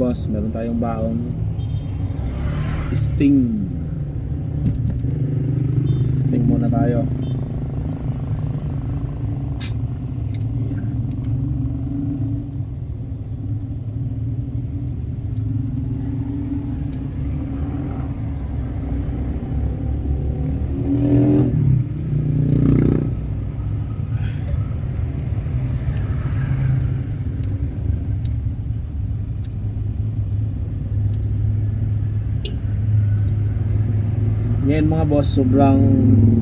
boss, meron tayong baon. Sting. Sting muna tayo. Ngayon mga boss, sobrang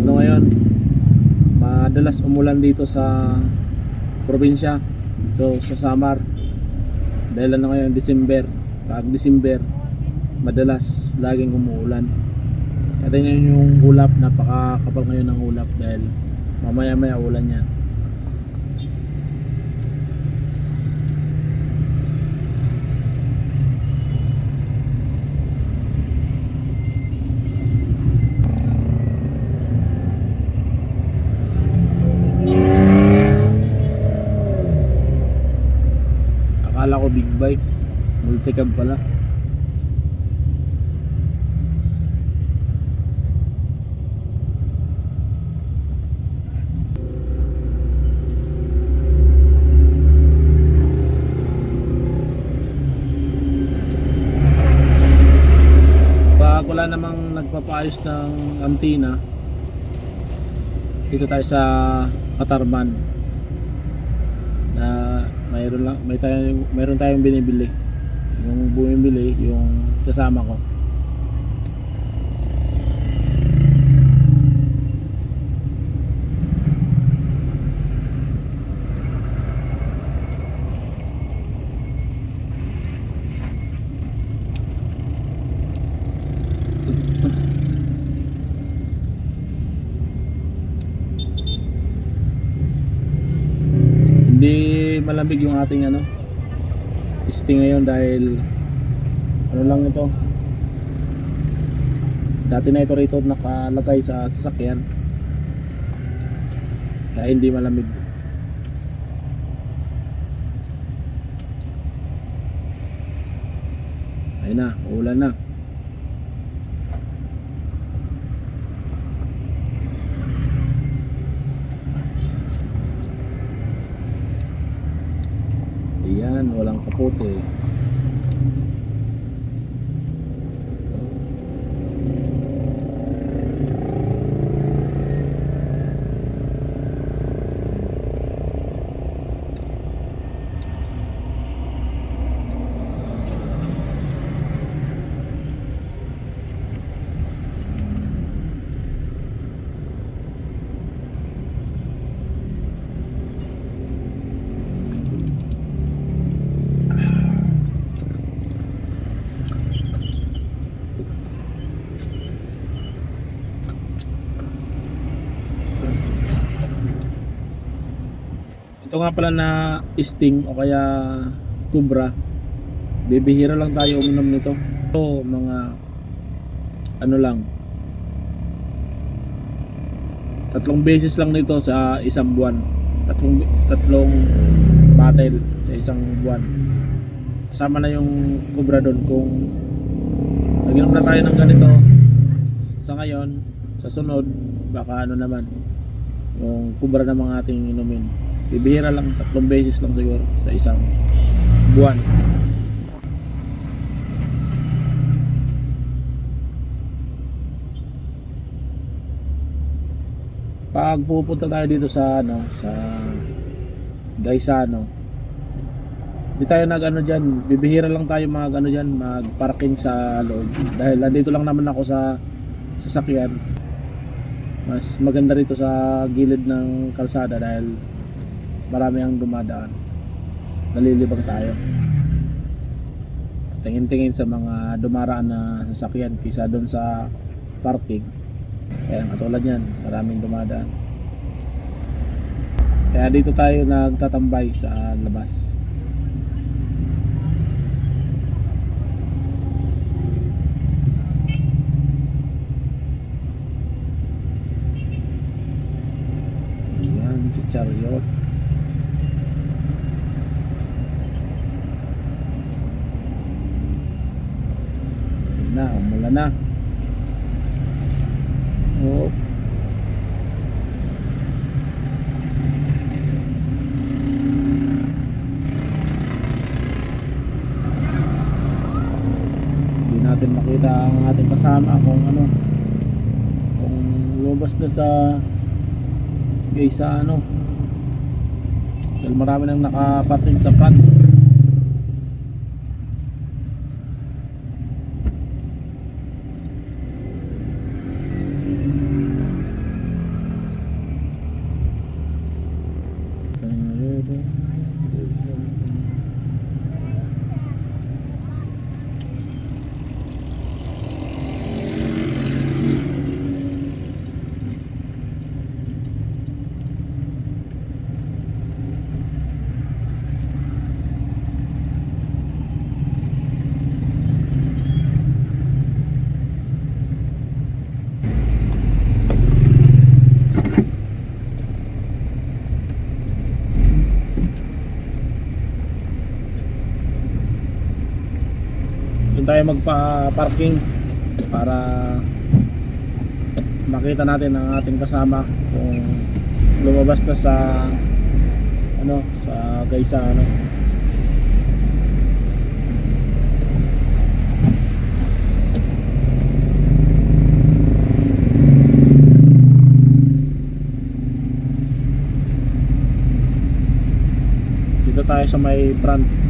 ano ngayon, madalas umulan dito sa probinsya, dito sa Samar. Dahil ano ngayon, December. Pag December, madalas laging umuulan. At ngayon yung ulap, napakakapal ngayon ng ulap dahil mamaya maya ulan yan. Akala ko big bike, multicab pala. Pag namang nagpapaayos ng antina, dito tayo sa Katarman mayroon lang may tayong mayroon tayong binibili. Yung bumibili yung kasama ko. Hindi malamig yung ating ano sting ngayon dahil ano lang ito. Dati na ito rito nakalagay sa sasakyan. Kaya hindi malamig. Ayun na uulan na Ito nga pala na sting o kaya kubra. Bibihira lang tayo uminom nito. Ito mga ano lang. Tatlong beses lang nito sa isang buwan. Tatlong tatlong bottle sa isang buwan. Kasama na yung kubra doon kung naginom na tayo ng ganito sa ngayon, sa sunod, baka ano naman yung kubra ng mga ating inumin. Bibihira lang, tatlong beses lang siguro sa isang buwan. Pag pupunta tayo dito sa ano, sa Gaisano, di tayo nag ano dyan, bibihira lang tayo mag ano dyan, mag parking sa loob. Dahil nandito lang naman ako sa sasakyan. Mas maganda rito sa gilid ng kalsada dahil marami ang dumadaan. Nalilibang tayo. Tingin-tingin sa mga dumaraan na sasakyan kisa doon sa parking. Kaya katulad yan, maraming dumadaan. Kaya dito tayo nagtatambay sa labas. Na. Oh. Hindi natin makita ang ating kasama kung ano kung lumabas na sa guys sa ano dahil marami nang nakapating sa front Doon tayo magpa-parking para makita natin ang ating kasama kung lumabas na sa ano sa Gaysa ano. Dito tayo sa may front